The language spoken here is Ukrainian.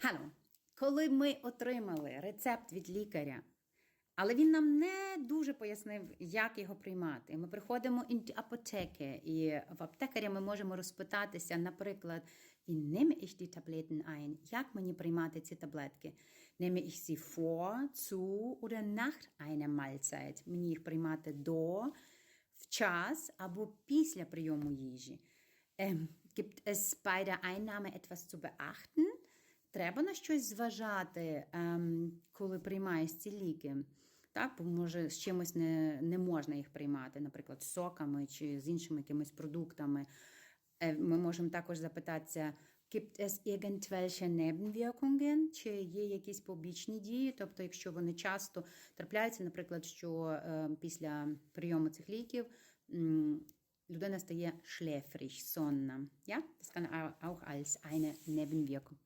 Hallo. Коли ми отримали рецепт від лікаря, але він нам не дуже пояснив, як його приймати. Ми приходимо die аптеки, і в аптекаря ми можемо розпитатися, наприклад, wie nehme ich die Tabletten ein? Як мені приймати ці таблетки? Nehme ich sie vor, zu oder nach einer Mahlzeit? Мені їх приймати до, в час або після прийому їжі. Gibt es bei der Einnahme etwas zu beachten? Треба на щось зважати, ем, коли приймаєш ці ліки. Так, бо може з чимось не, не можна їх приймати, наприклад, з соками чи з іншими якимись продуктами. Е, Ми можемо також запитатися, gibt es irgendwelche Nebenwirkungen, чи є якісь побічні дії, тобто, якщо вони часто трапляються, наприклад, що е, після прийому цих ліків людина стає schläfrig, сонна. Ja? Das kann auch als eine Nebenwirkung